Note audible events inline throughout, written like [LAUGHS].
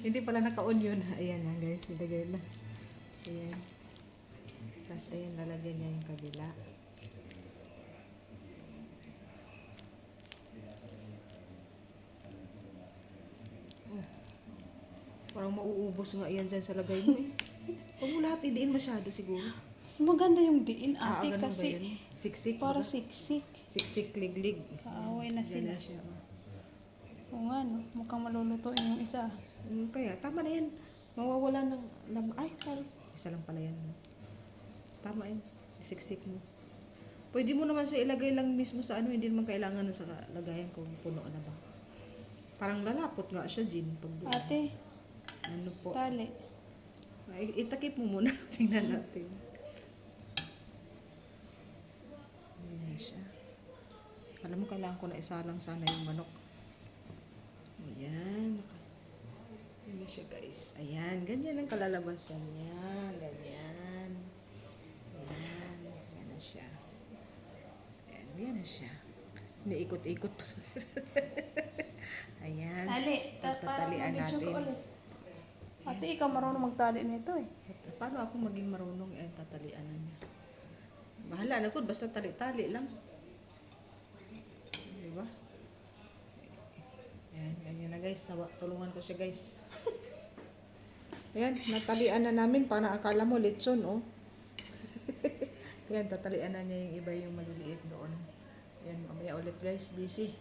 Hindi pala naka-on yun. Ayan na guys, nilagay na. Ayan. Tapos ayan, lalagyan niya yung kabila. Oh. Parang mauubos nga yan dyan sa lagay mo eh. Huwag mo lahat idiin masyado siguro. Mas maganda yung diin Ah, ate ba kasi? Siksik. para ba? siksik. Siksik, liglig. Kaaway na sila. Ganyan siya. oh. Oo nga no, mukhang malulutuin yung isa. Mm, kaya, tama na yan. Mawawala ng lam... Ay, parang isa lang pala yan. no? Tama yan. Siksik mo. Pwede mo naman siya ilagay lang mismo sa ano, hindi naman kailangan na sa lagayan kung puno na ba. Parang lalapot nga siya, Jin. Pag Ate, ano po. tali. Ay, itakip mo muna. [LAUGHS] Tingnan natin. Ayan siya. Alam mo, kailangan ko na isalang sana yung manok. Ayan. Ayan na siya, guys. Ayan. Ganyan ang kalalabasan niya. Ganyan. Ayan. Ayan na siya. Ayan. Ayan na siya. Niikot-ikot pa. [LAUGHS] Ayan. Tali, ta- Tatalian natin. ko ulit. Ate, ikaw marunong magtali nito eh. Paano ako maging marunong eh, tatalian na niya? Bahala na ko, basta tali-tali lang. Di ba? Ayan, ganyan na guys. Sawa, tulungan ko siya guys. [LAUGHS] Ayan, natalian na namin. Para akala mo litson, oh. [LAUGHS] Ayan, tatalian na niya yung iba yung maliliit doon. Ayan, mamaya ulit guys. Busy.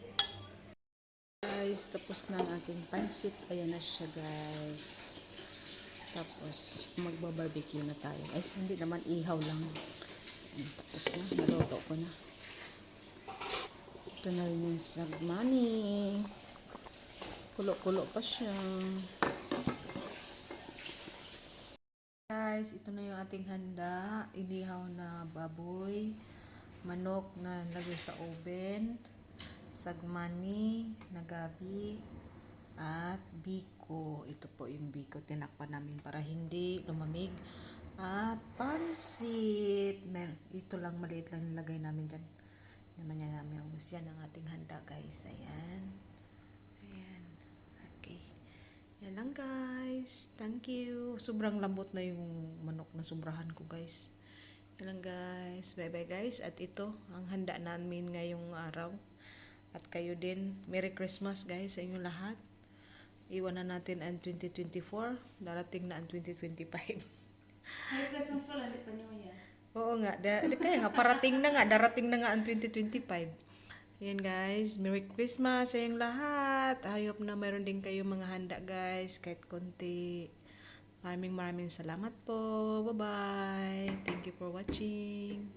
Guys, tapos na ang ating pansit. Ayan na siya guys. Tapos, magba-barbecue na tayo. Ay, hindi naman ihaw lang. Ayan, tapos na, naluto ko na. Ito na rin yung sagmani. Kulo-kulo pa siya. Guys, ito na yung ating handa. Inihaw na baboy. Manok na lagay sa oven. Sagmani na gabi. At biko. Ito po yung biko. Tinakpan namin para hindi lumamig. At pansit. Ito lang maliit lang nilagay namin dyan. Naman yan namin ubus. Yan ang ating handa guys. Ayan. Ayan. Okay. Yan lang guys. Thank you. Sobrang lambot na yung manok na sobrahan ko guys. Yan guys. Bye bye guys. At ito ang handa namin ngayong araw. At kayo din. Merry Christmas guys sa inyo lahat. Iwan na natin ang 2024. Darating na ang 2025. Merry Christmas pala, di pa niyo yan. Oo nga. Da- kaya nga, parating na nga. Darating na nga ang 2025. Ayan guys, Merry Christmas sa yung lahat. Ayop na meron din kayo mga handa guys, kahit konti. Maraming maraming salamat po. Bye-bye. Thank you for watching.